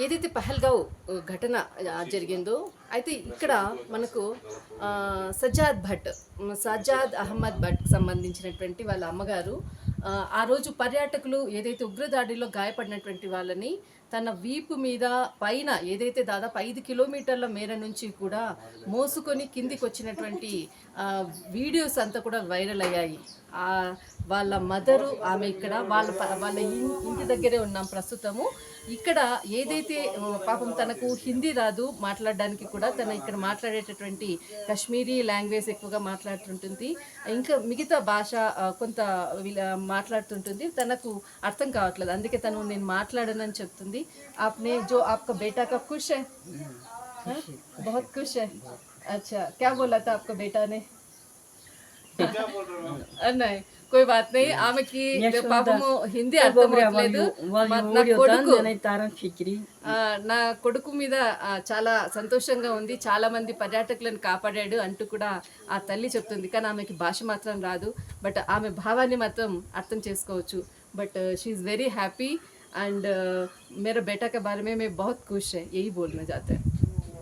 ఏదైతే పహల్గావ్ ఘటన జరిగిందో అయితే ఇక్కడ మనకు సజ్జాద్ భట్ సజాద్ సజ్జాద్ అహ్మద్ భట్ సంబంధించినటువంటి వాళ్ళ అమ్మగారు ఆ, రోజు పర్యాటకులు ఏదైతే ఉగ్రదాడిలో గాయపడినటువంటి వాళ్ళని తన వీపు మీద పైన ఏదైతే దాదాపు ఐదు కిలోమీటర్ల మేర నుంచి కూడా మోసుకొని కిందికి వచ్చినటువంటి వీడియోస్ అంతా కూడా వైరల్ అయ్యాయి. వాళ్ళ మదరు ఆమె ఇక్కడ వాళ్ళ వాళ్ళ ఇంటి దగ్గరే ఉన్నాం ప్రస్తుతము. ఇక్కడ ఏదైతే పాపం తనకు హిందీ రాదు మాట్లాడడానికి కూడా తన ఇక్కడ మాట్లాడేటటువంటి కశ్మీరీ లాంగ్వేజ్ ఎక్కువగా మాట్లాడుతుంటుంది. ఇంకా మిగతా భాష కొంత మాట్లాడుతుంటుంది. తనకు అర్థం కావట్లేదు. అందుకే తను నేను మాట్లాడనని చెప్తుంది. ఆప్నే జో ఆప్కా బేటాకా ఖుష్ హై. బహుత్ ఖుష్ హై. అచ్చా క్యా బోలా తా ఆప్కా బేటానే? అన్నాయి పాపము హిందీ అర్థం అవ్వలేదు నా కొడుకు నా కొడుకు మీద చాలా సంతోషంగా ఉంది చాలా మంది పర్యాటకులను కాపాడాడు అంటూ కూడా ఆ తల్లి చెప్తుంది కానీ ఆమెకి భాష మాత్రం రాదు బట్ ఆమె భావాన్ని మాత్రం అర్థం చేసుకోవచ్చు but she very happy and మేర బేటా కే బారే మే बहुत ఖుష్ है। यही बोलना चाहते